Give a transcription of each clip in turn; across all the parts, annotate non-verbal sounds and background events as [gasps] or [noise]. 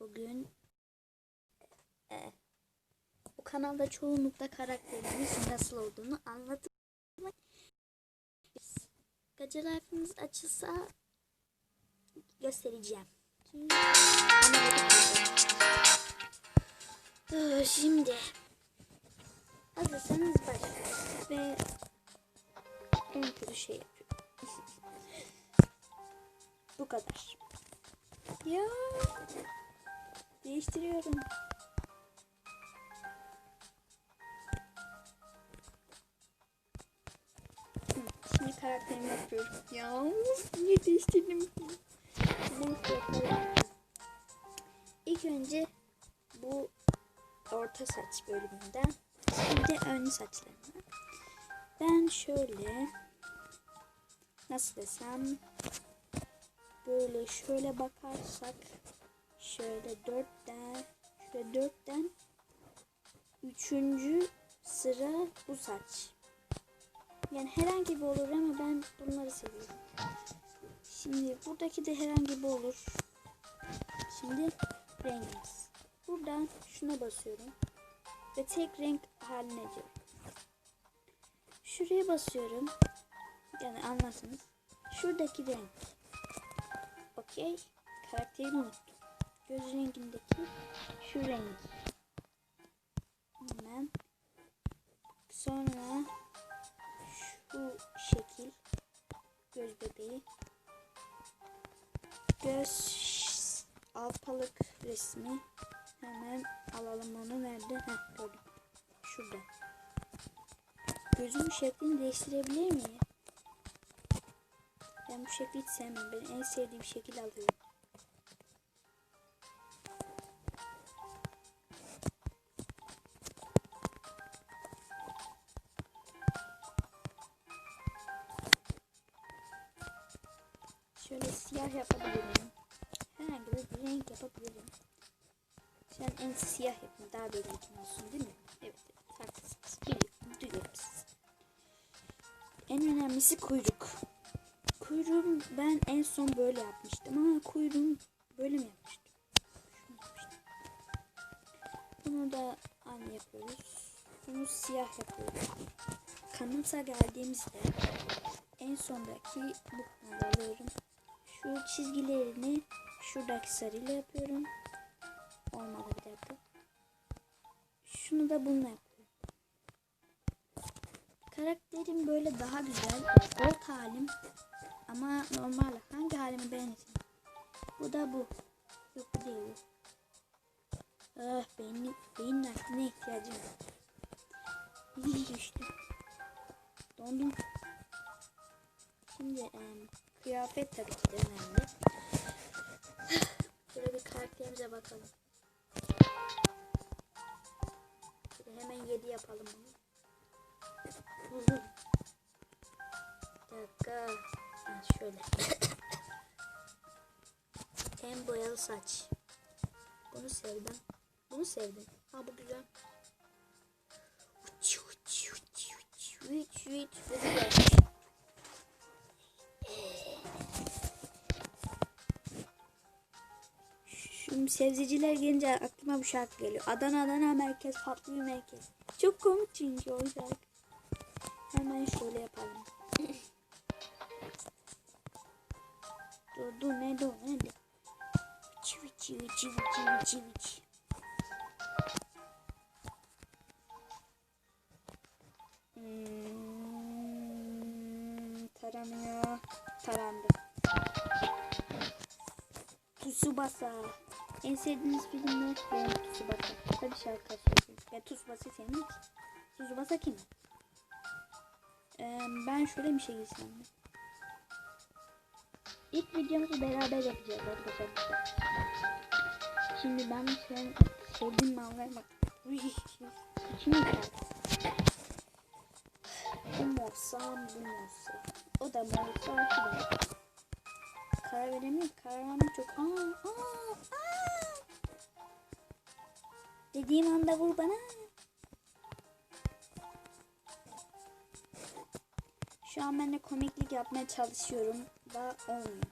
Bugün e, bu kanalda çoğunlukla karakterimizin nasıl olduğunu anlatmak Gacı Life'ımız açılsa göstereceğim. Şimdi, Ah, Şimdi hazırsanız başlıyoruz ve en kötü şey yapıyorum. bu kadar. Ya değiştiriyorum. Şimdi karakterimi yapıyorum. Ya niye değiştirdim ki? İlk önce bu orta saç bölümünden şimdi ön saçlarına. Ben şöyle nasıl desem böyle şöyle bakarsak şöyle dörtten şöyle dörtten üçüncü sıra bu saç. Yani herhangi bir olur ama ben bunları seviyorum. Şimdi buradaki de herhangi bir olur. Şimdi rengimiz. Buradan şuna basıyorum. Ve tek renk haline geliyor. Şuraya basıyorum. Yani anlarsınız. Şuradaki renk. Okey. Karakterini unuttum. Göz rengindeki şu renk. Hemen. Sonra şu şekil. Göz bebeği. Göz alpalık resmi. Hemen alalım onu. Nerede? Heh gördüm. Şurada. Gözümün şeklini değiştirebilir miyim? Ben bu şekli hiç sevmem. Ben en sevdiğim şekil alıyorum. Şöyle siyah yapabilirim. Herhangi bir renk yapabilirim. Sen en siyah yapın. Daha belirgin olsun değil mi? Evet. evet haklısınız. Biliyorum. Duyuyorum sizi. En önemlisi kuyruk. Kuyruğum ben en son böyle yapmıştım ama kuyruğum böyle mi yapmıştım? Bunu da aynı yapıyoruz. Bunu siyah yapıyoruz. Kanata geldiğimizde en sondaki bu alıyorum. Şu çizgilerini şuradaki sarıyla yapıyorum. Olmadı bir dakika. Şunu da bununla yapıyorum. Karakterim böyle daha güzel. Gold halim. Ama normal. Hangi halimi beğenirsin? Bu da bu. Yok bu değil bu. Ah beynin, beyin nakline ihtiyacım var. İyi düştü. Dondum. Şimdi em, kıyafet tabii ki de önemli. Şöyle bir karakterimize bakalım. Şöyle hemen 7 yapalım bunu. Bir dakika. Ha, şöyle. Ten boyalı saç. Bunu sevdim. Bunu sevdim. Ha bu güzel. Uç, uç, uç, uç, uç, uç. Şimdi sebzeciler gelince aklıma bu şarkı geliyor. Adana Adana merkez patlıyor merkez. Çok komik çünkü o şarkı. Hemen şöyle yapalım. [laughs] dur ne dur ne dur. Çivi çivi çivi çivi çivi çivi. En sevdiğiniz film ne? Benim Tsubasa. Tabii şarkı söyleyeyim. Ya Tsubasa senin mi? Tsubasa kim? Ee, ben şöyle bir şey giysem. mi? İlk videomuzu beraber yapacağız arkadaşlar. Şimdi ben sen sevdiğim mağazaya bak. İçim yıkar. Bu mu olsam bu mu olsa. O da mı? Karar veremiyorum. Karar vermek çok. Aa, aa, aa. Dediğim anda vur bana. Şu an ben de komiklik yapmaya çalışıyorum da olmuyor.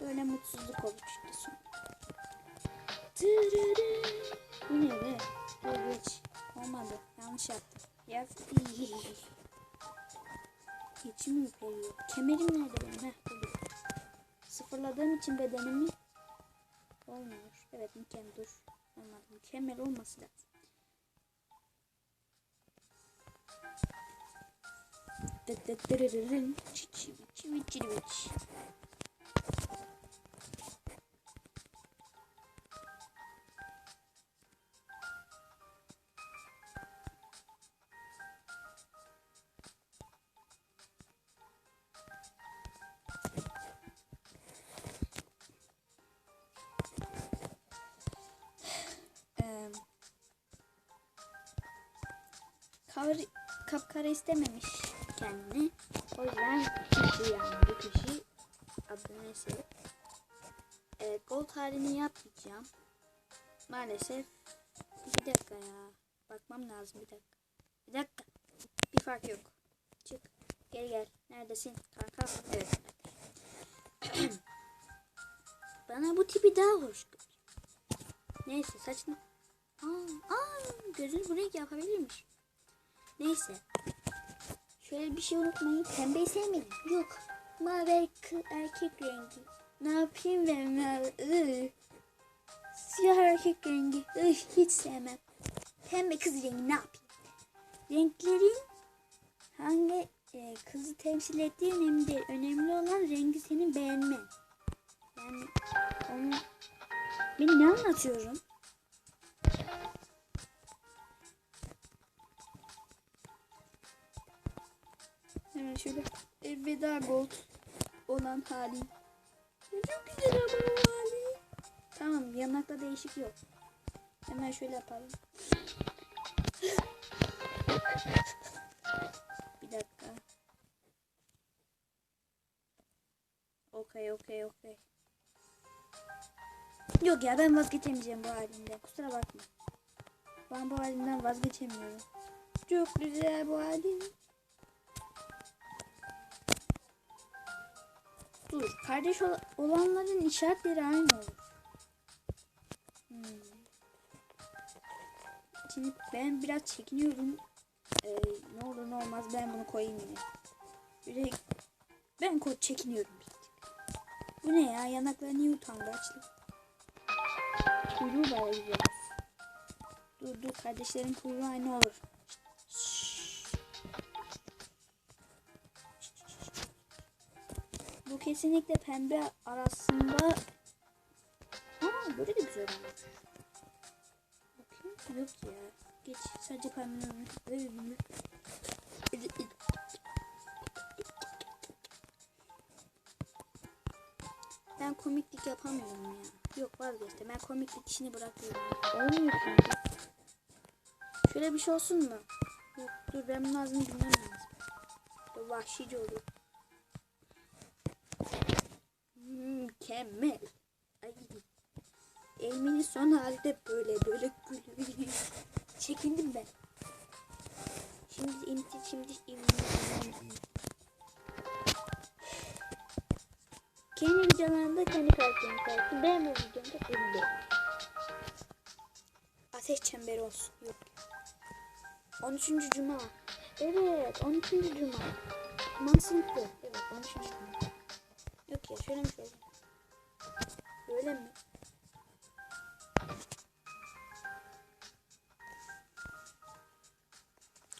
Böyle mutsuzluk olur işte son. Bu ne be? Dur geç. Olmadı. Yanlış yaptım. Ya. İçim ürperiyor. Kemerim nerede benim? Heh buldum. Sıfırladığım için bedenimi olmuyor. Evet mükemmel dur. Olmadı. Mükemmel olması lazım. Dıdıdırırırın. Çiçi biçi biçi biçi. Kavr, kapkara istememiş kendini. O yüzden gitti yani bu kişi. Adı neyse. Ee, gold halini yapmayacağım. Maalesef. Bir dakika ya. Bakmam lazım bir dakika. Bir dakika. Bir fark yok. Çık. Gel gel. Neredesin kanka? Evet. [clears throat] Bana bu tipi daha hoş. Neyse saçını... Aa, aa, gözünü buraya yapabilirmiş. Neyse. Şöyle bir şey unutmayın. Pembeyi sevmedim. Yok. Mavi erkek rengi. Ne yapayım ben mavi? Siyah erkek rengi. Iı, hiç sevmem. Pembe kız rengi ne yapayım? Renklerin hangi e, kızı temsil ettiği önemli değil. Önemli olan rengi senin beğenmen. Yani onu... Ben ne anlatıyorum? Hemen şöyle elveda gold olan halin. Çok güzel ama hali. Tamam yanakta değişik yok. Hemen şöyle yapalım. Bir dakika. Okey okey okey. Yok ya ben vazgeçemeyeceğim bu halimden. Kusura bakma. Ben bu halimden vazgeçemiyorum. Çok güzel bu halim. Dur. Kardeş ol- olanların işaretleri aynı olur. Hmm. Şimdi ben biraz çekiniyorum. Ee, ne olur ne olmaz ben bunu koyayım yine. Böyle ben koy çekiniyorum. Bu ne ya? Yanakları niye utangaçlı? Kuyruğu bayağı güzel. Dur dur kardeşlerin kuyruğu aynı olur. Kesinlikle pembe arasında Aa böyle de güzel olmuş. Bakayım. Yok ya. Geç. Sadece pembe olmuş. Ben komiklik yapamıyorum ya. Yok vazgeçtim. Ben komiklik işini bırakıyorum. Olmuyor çünkü. Şöyle bir şey olsun mu? Yok dur ben ağzını bilmem lazım. Vahşice olur. Mükemmel. Ay. Elminin son hali de böyle böyle gülüyor. Çekindim ben. Şimdi imti şimdi imti. Kendi videolarında kendi karakterini. Ben bu videomda de. Ateş çemberi olsun. Yok. 13. Cuma. Evet 13. Cuma. Mantıklı. Evet 13. Cuma. Yok ya şöyle mi şöyle? Böyle mi?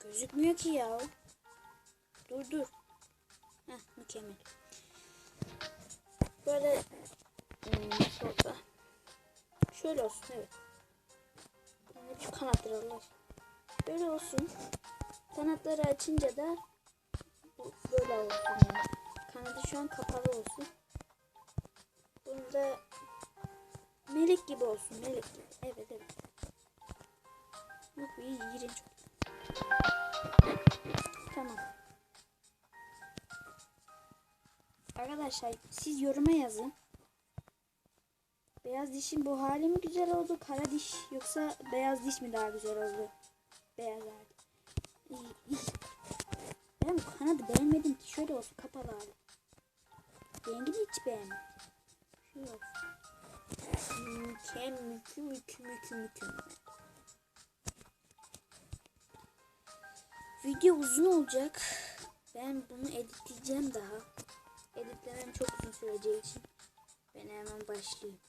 Gözükmüyor ki ya. Dur dur. Heh mükemmel. Böyle hmm, şurada. Şöyle olsun evet. Yani şu kanatları Allah. Böyle olsun. Kanatları açınca da böyle olsun yani. Kanadı şu an kapalı olsun. Bunda melek gibi olsun. Melek gibi. Evet evet. Yok bu iyi iğrenç. Tamam. Arkadaşlar siz yoruma yazın. Beyaz dişin bu hali mi güzel oldu? Kara diş yoksa beyaz diş mi daha güzel oldu? Beyaz hali. Ben kanadı beğenmedim ki. Şöyle olsun kapalı hali. Rengini hiç beğenmedim. Şöyle olsun. Mükemmel, mükü, mükü, mükemmel. Video uzun olacak. Ben bunu editleyeceğim daha. Editlemem çok uzun süreceği için. Ben hemen başlayayım.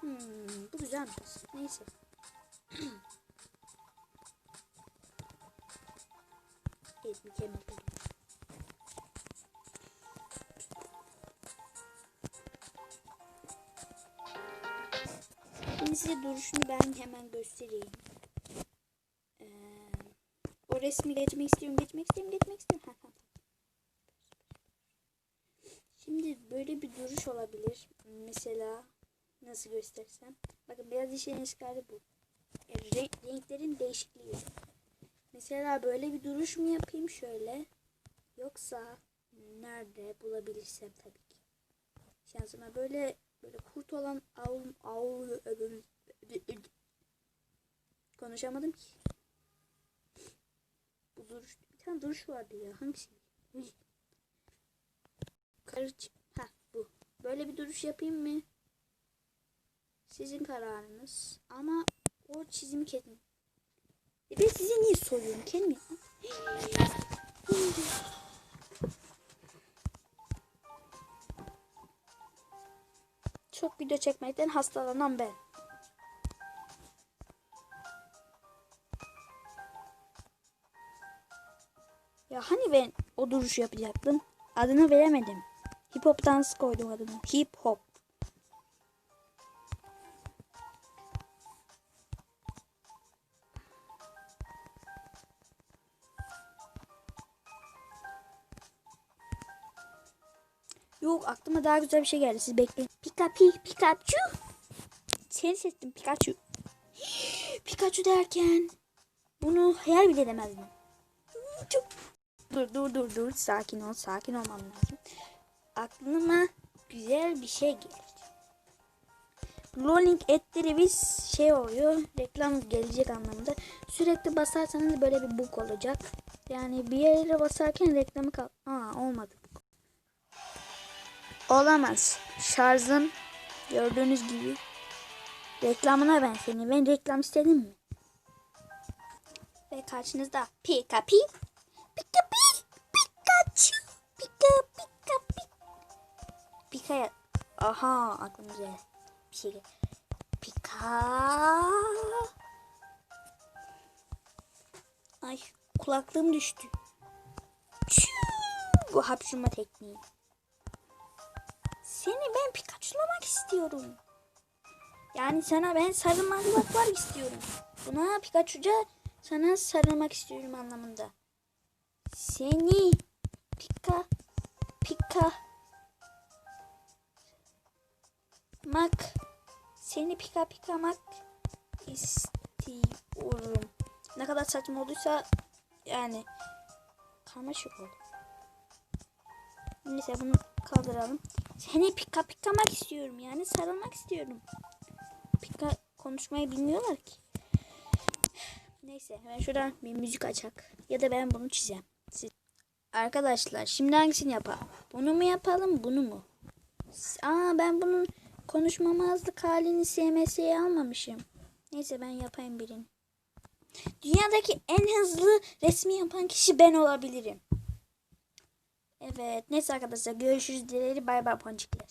Hmm, bu güzelmiş. Neyse. [clears throat] [clears throat] evet mükemmel oldu. Şimdi size duruşunu ben hemen göstereyim. Ee, o resmi geçmek istiyorum, geçmek istiyorum, geçmek istiyorum. Şimdi böyle bir duruş olabilir. Mesela nasıl göstersem. Bakın beyaz işlerin çıkarı bu. E, renk- renklerin değişikliği. Mesela böyle bir duruş mu yapayım şöyle. Yoksa nerede bulabilirsem tabii ki. Şansıma böyle böyle kurt olan av av konuşamadım ki. Bu duruş bir tane duruş vardı ya hangisi? Karıç ha bu. Böyle bir duruş yapayım mı? Sizin kararınız. Ama o çizimi kesin. E ben size niye soruyorum kendimi? Çok video çekmekten hastalanan ben. Ya hani ben o duruşu yapacaktım. Adını veremedim. Hip hop dans koydum adını. Hip hop. Yok aklıma daha güzel bir şey geldi. Siz bekleyin. Pika pi Pikachu. Seni seçtim Pikachu. [gasps] Pikachu derken bunu hayal bile edemezdim. Dur dur dur dur sakin ol sakin olmam lazım. Aklıma güzel bir şey gelir. Rolling etleri biz şey oluyor reklam gelecek anlamında. Sürekli basarsanız böyle bir bug olacak. Yani bir yere basarken reklamı kal... Aa olmadı. Olamaz. Şarjım gördüğünüz gibi. Reklamına ben seni. Ben reklam istedim mi? Ve karşınızda Pika Pi. Pika Pi. Pikachu. Pika Pika Pika. Pika'ya. Aha aklım güzel. Bir şey Pika. Ay kulaklığım düştü. Çuu, Bu hapşurma tekniği. Seni ben Pikachu'lamak istiyorum. Yani sana ben sarılmak var istiyorum. Buna Pikachu'ca sana sarılmak istiyorum anlamında. Seni Pika Pika mak seni pika pika mak istiyorum. Ne kadar saçma olduysa yani karmaşık oldu. Neyse bunu kaldıralım. Seni pika pikamak istiyorum yani sarılmak istiyorum. Pika konuşmayı bilmiyorlar ki. Neyse ben şuradan bir müzik açak. Ya da ben bunu çizeceğim. Siz... Arkadaşlar şimdi hangisini yapalım? Bunu mu yapalım bunu mu? Aa ben bunun konuşmamazlık halini SMS'ye almamışım. Neyse ben yapayım birini. Dünyadaki en hızlı resmi yapan kişi ben olabilirim. Evet. Neyse arkadaşlar görüşürüz dilerim. Bay bay ponçikler.